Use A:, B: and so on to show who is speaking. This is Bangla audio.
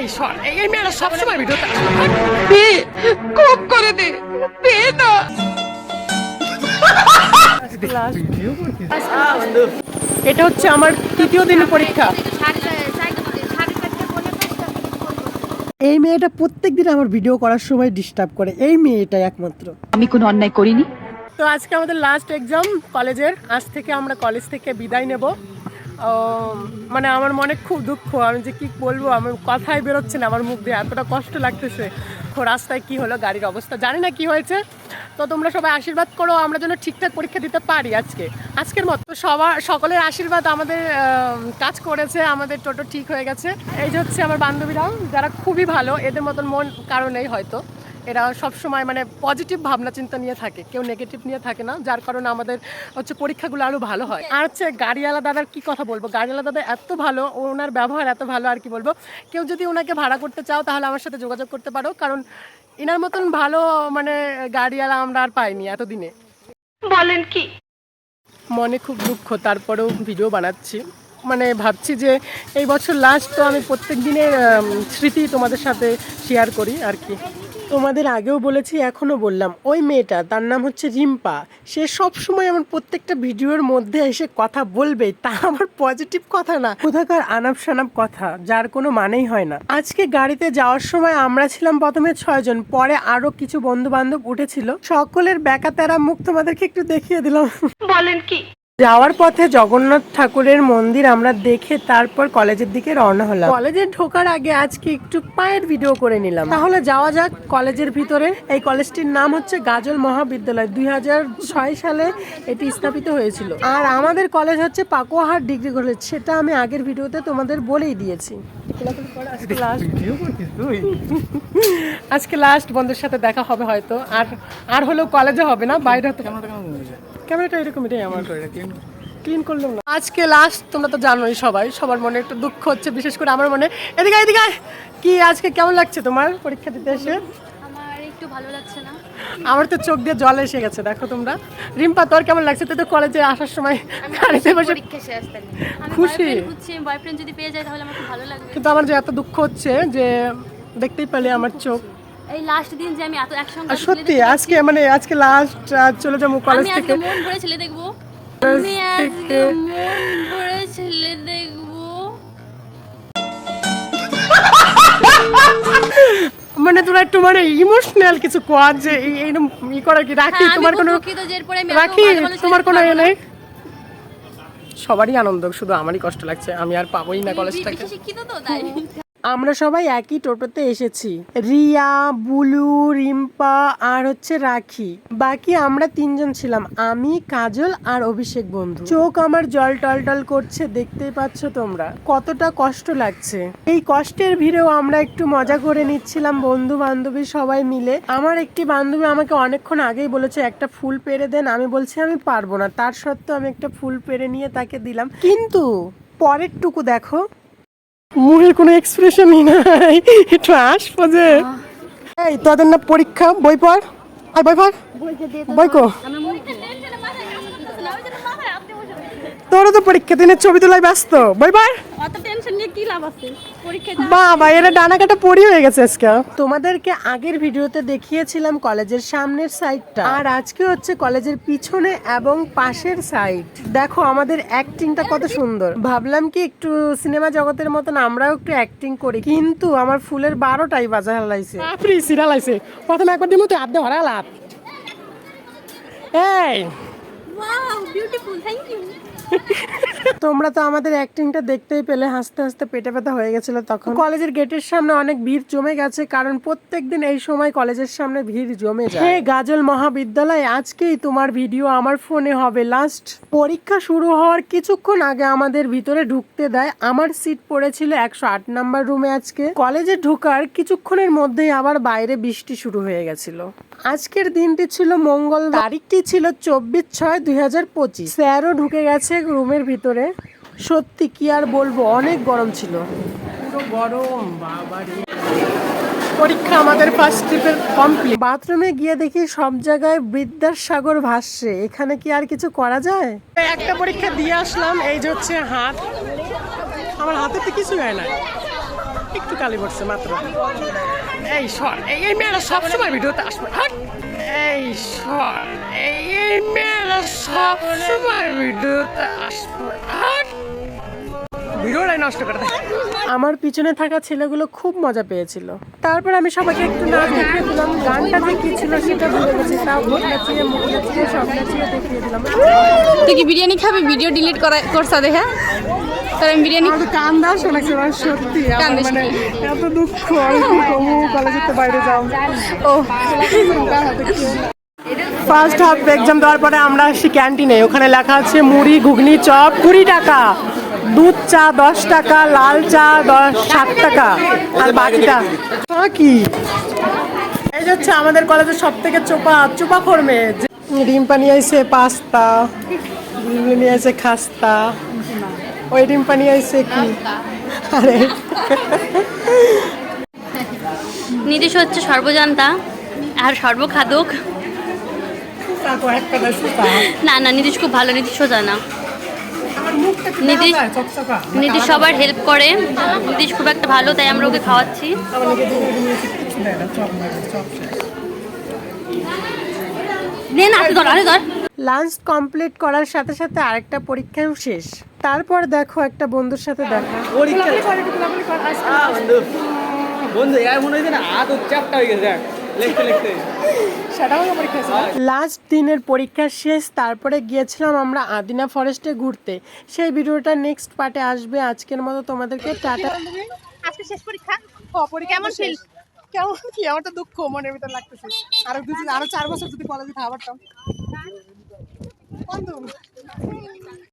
A: এই সর এই এই মেয়েরা সবসময় ভিডিওতে
B: খুব করে দে দে না।
A: এটা হচ্ছে আমার তৃতীয় দিনের পরীক্ষা। এই মেয়েটা প্রত্যেক দিন আমার ভিডিও করার সময় ডিস্টার্ব করে। এই মেয়েটা একমাত্র।
B: আমি কোনো অন্যায় করিনি।
A: তো আজকে আমাদের লাস্ট এক্সাম কলেজের। আজ থেকে আমরা কলেজ থেকে বিদায় নেব। মানে আমার মনে খুব দুঃখ। আমি যে কি বলব, আমার কথাই বেরোচ্ছে না। আমার মুখ দিয়ে এতটা কষ্ট লাগতেছে। রাস্তায় কি হলো, গাড়ির অবস্থা জানি না কি হয়েছে। তো তোমরা সবাই আশীর্বাদ করো, আমরা যেন ঠিকঠাক পরীক্ষা দিতে পারি আজকে। আজকের মতো সবার, সকলের আশীর্বাদ আমাদের কাজ করেছে। আমাদের টোটো ঠিক হয়ে গেছে। এই যে হচ্ছে আমার বান্ধবীরাও, যারা খুবই ভালো, এদের মতন মন কারণেই হয়তো। এরা সব সময় মানে পজিটিভ ভাবনা চিন্তা নিয়ে থাকে কেউ নেগেটিভ নিয়ে থাকে না যার কারণে আমাদের হচ্ছে পরীক্ষাগুলো আরও ভালো হয়। আর হচ্ছে গাড়িওয়ালা দাদার কি কথা বলব? গাড়িওয়ালা দাদা এত ভালো ওনার ব্যবহার এত ভালো আর কি বলব? কেউ যদি ওনাকে ভাড়া করতে চাও তাহলে আমার সাথে যোগাযোগ করতে পারো কারণ এনার মতন ভালো মানে গাড়িওয়ালা আমরা আর পাইনি এতদিনে।
B: বলেন কি?
A: মনে খুব দুঃখ তারপরেও ভিডিও বানাচ্ছি। মানে ভাবছি যে এই বছর লাস্ট তো আমি প্রত্যেক দিনের স্মৃতি তোমাদের সাথে শেয়ার করি আর কি। তোমাদের আগেও বলেছি, এখনও বললাম। ওই মেয়েটা, তার নাম হচ্ছে রিম্পা, সে সব সময় আমার প্রত্যেকটা ভিডিওর মধ্যে এসে কথা বলবে, তা আমার পজিটিভ কথা না। কোথাকার আনাপ সানাপ কথা, যার কোনো মানেই হয় না। আজকে গাড়িতে যাওয়ার সময় আমরা ছিলাম প্রথমে ছয়জন, পরে আরও কিছু বন্ধু বান্ধব উঠেছিল। সকলের বেকা তেরা মুখ তোমাদেরকে একটু দেখিয়ে দিলাম।
B: বলেন কি?
A: যাওয়ার পথে জগন্নাথ ঠাকুরের মন্দির আমরা দেখে তারপর কলেজের দিকে রওনা হলাম। কলেজে ঢোকার আগে আজকে একটু পায়ের ভিডিও করে নিলাম। তাহলে যাওয়া যাক কলেজের ভিতরে। এই কলেজটির নাম হচ্ছে গাজল মহাবিদ্যালয়। দুই হাজার ছয় সালে এটি স্থাপিত হয়েছিল। আর আমাদের কলেজ হচ্ছে পাকুয়াহাট ডিগ্রি কলেজ। সেটা আমি আগের ভিডিওতে তোমাদের বলেই দিয়েছি। আজকে লাস্ট বন্ধুর সাথে দেখা হবে হয়তো। আর আর হলেও কলেজে হবে না, বাইরে ক্যামেরাটা এরকম এটাই আমার। ক্লিন করলাম না। আজকে লাস্ট তোমরা তো জানোই সবাই সবার মনে একটু দুঃখ হচ্ছে বিশেষ করে আমার মনে। এদিকে এদিকে। কি আজকে কেমন লাগছে তোমার পরীক্ষা দিতে এসে?
C: আমার একটু ভালো লাগছে না।
A: আমার তো চোখ দিয়ে জল এসে গেছে দেখো তোমরা। রিম্পা তোর কেমন লাগছে? তুই তো কলেজে আসার সময় গাড়িতে বসে খুশি?
C: বয়ফ্রেন্ড বয়ফ্রেন্ড যদি পেয়ে যায় তাহলে আমার খুব ভালো লাগবে।
A: কিন্তু আমার যে এত দুঃখ হচ্ছে যে দেখতেই পেলে আমার চোখ।
C: এই লাস্ট দিন যে আমি এত একসঙ্গে
A: সত্যি আজকে মানে আজকে লাস্ট চলে যাব কলেজ
C: আমি
A: থেকে
C: আজকে মন ভরে ছেলে দেখব। আমি আজকে মন ভরে ছেলে দেখব।
A: মানে তোরা একটু মানে ইমোশনাল কিছু কোয়ার যে এই- এইরকম ই করা কি? রাখি?
C: হ্যাঁ,
A: তোমার কোনো
C: আমি
A: রাখি? তোমার কোনো নেই? সবারই আনন্দ শুধু আমারই কষ্ট লাগছে। আমি আর পাবোই না কলেজটাকে
C: শিক্ষিত তো তাই।
A: আমরা সবাই একই টোটোতে এসেছি। রিয়া, বুলু, রিম্পা আর হচ্ছে রাখি। বাকি আমরা তিনজন ছিলাম। আমি, কাজল আর অভিষেক বন্ধু। চোখ আমার জল টল টল করছে, দেখতেই পাচ্ছ তোমরা। কতটা কষ্ট লাগছে। এই কষ্টের ভিড়েও আমরা একটু মজা করে নিচ্ছিলাম বন্ধু বান্ধবী সবাই মিলে। আমার একটি বান্ধবী আমাকে অনেকক্ষণ আগেই বলেছে, একটা ফুল পেরে দেন। আমি বলছি, আমি পারব না। তার সত্ত্বেও আমি একটা ফুল পেরে নিয়ে তাকে দিলাম। কিন্তু পরের টুকু দেখো। মুখের কোনো এক্সপ্রেশনই নাই। একটু আসব যে এই, তোদের না পরীক্ষা? বই পড়? আর বই পড়? বই কো? তোরও তো পরীক্ষা দিনের ছবি তোলাই ব্যস্ত। বই পড়?
C: কি লাভ আছে? পরীক্ষা
A: বাবা এরা ডানা কাটা পড়ি হয়ে গেছে আজকে। তোমাদেরকে আগের ভিডিওতে দেখিয়েছিলাম কলেজের সামনের সাইডটা। আর আজকে হচ্ছে কলেজের পিছনে এবং পাশের সাইড। দেখো আমাদের অ্যাক্টিংটা কত সুন্দর। ভাবলাম কি একটু সিনেমা জগতের মতন আমরাও একটু অ্যাক্টিং করি। কিন্তু আমার ফুলের বারোটাই বাজা হালাইছে। ফ্রি সিরা লাইছে প্রথমে একবার দিমু তুই আদ্যে হরা লাভ এই!
C: ওয়াও বিউটিফুল থ্যাংক ইউ
A: তোমরা তো আমাদের অ্যাক্টিংটা দেখতেই পেলে, হাসতে হাসতে পেটে ব্যথা হয়ে গেছিল তখন। কলেজের গেটের সামনে অনেক ভিড় জমে গেছে, কারণ প্রত্যেক দিন এই সময় কলেজের সামনে ভিড় জমে যায়। হে গাজল মহাবিদ্যালয়, আজকেই তোমার ভিডিও আমার ফোনে হবে। লাস্ট পরীক্ষা শুরু হওয়ার কিছুক্ষণ আগে আমাদের ভিতরে ঢুকতে দেয়। আমার সিট পড়েছিল একশো আট নাম্বার রুমে আজকে। কলেজে ঢোকার কিছুক্ষণের মধ্যেই আবার বাইরে বৃষ্টি শুরু হয়ে গেছিল। আজকের দিনটি ছিল মঙ্গল তারিখটি ছিল চব্বিশ ছয় দুই হাজার পঁচিশ। স্যারও ঢুকে গেছে রুমের ভিতরে সত্যি কি আর বলব অনেক গরম ছিল। পুরো গরম বাবারে। পরীক্ষা আমাদের ফার্স্ট ট্রিপের কমপ্লিট বাথরুমে গিয়ে দেখি সব জায়গায় বিদ্যার সাগর ভাসছে। এখানে কি আর কিছু করা যায়? একটা পরীক্ষা দিয়ে আসলাম এই যে হচ্ছে হাত। আমার হাতে তো কিছু হয় না। একটু কালি পড়ছে মাত্র। এই সর এই মেয়েরা সবসময় ভিডিওতে আসবে। এই সর এই মেয়েরা সবসময় ভিডিওতে আসবে। নষ্ট করে দেয়। আমার পিছনে থাকা ছেলেগুলো খুব মজা পেয়েছিল। তারপর আমি সবাইকে একটু নাচ দেখিয়ে দিলাম। গানটা যে কি ছিল সেটা ভুলে গেছি। তাও ভোট নাচিয়ে মুখ নাচিয়ে সব নাচিয়ে দেখিয়ে দিলাম।
C: তুই কি বিরিয়ানি খাবি? ভিডিও ডিলিট করা করছা দেখা তোর আমি বিরিয়ানি
A: আমার কান দাও শোনাচ্ছে আমার সত্যি। মানে এত দুঃখ। আমি কি করব? কলেজের বাইরে যাও।
C: ও।
A: ফার্স্ট হাফ এক্সাম দেওয়ার পরে আমরা আসছি ক্যান্টিনে। ওখানে লেখা আছে মুড়ি ঘুগনি চপ কুড়ি টাকা। দুধ চা দশ টাকা লাল চা দশ সাত টাকা। আর বাকিটা কি? এই যে হচ্ছে আমাদের কলেজের সব থেকে চোপা চোপা করবে ডিম্পা নিয়ে এসে পাস্তা বুলবুলি নিয়ে এসে খাস্তা। ওই ডিম্পা নিয়ে এসে কি? আরে।
C: নীতিশ হচ্ছে সর্বজান্তা আর সর্বখাদক। না না নীতিশ খুব ভালো নীতিশ সোজা নীতিশ- সবার হেল্প করে। নীতিশ খুব একটা ভালো তাই আমরা ওকে খাওয়াচ্ছি।
A: না।
C: নে ধর আরে ধর।
A: লাঞ্চ কমপ্লিট করার সাথে সাথে আরেকটা পরীক্ষাও শেষ। তারপর দেখো একটা বন্ধুর সাথে দেখা।
D: পরীক্ষা? বন্ধু। বন্ধু এর মনে হয়েছে না হাত চাপটা হয়ে গেছে
A: লাস্ট দিনের পরীক্ষা শেষ তারপরে গিয়েছিলাম আমরা আদিনা ফরেস্টে ঘুরতে। সেই ভিডিওটা নেক্সট পার্টে আসবে। আজকের মতো তোমাদেরকে টাটা।
E: আজকে শেষ পরীক্ষা? পরীক্ষা কেমন ফিল
A: কেমন কি আমার তো দুঃখ মনের ভিতর লাগতেছে। আরও দুদিন আরও চার বছর যদি কলেজে খাবার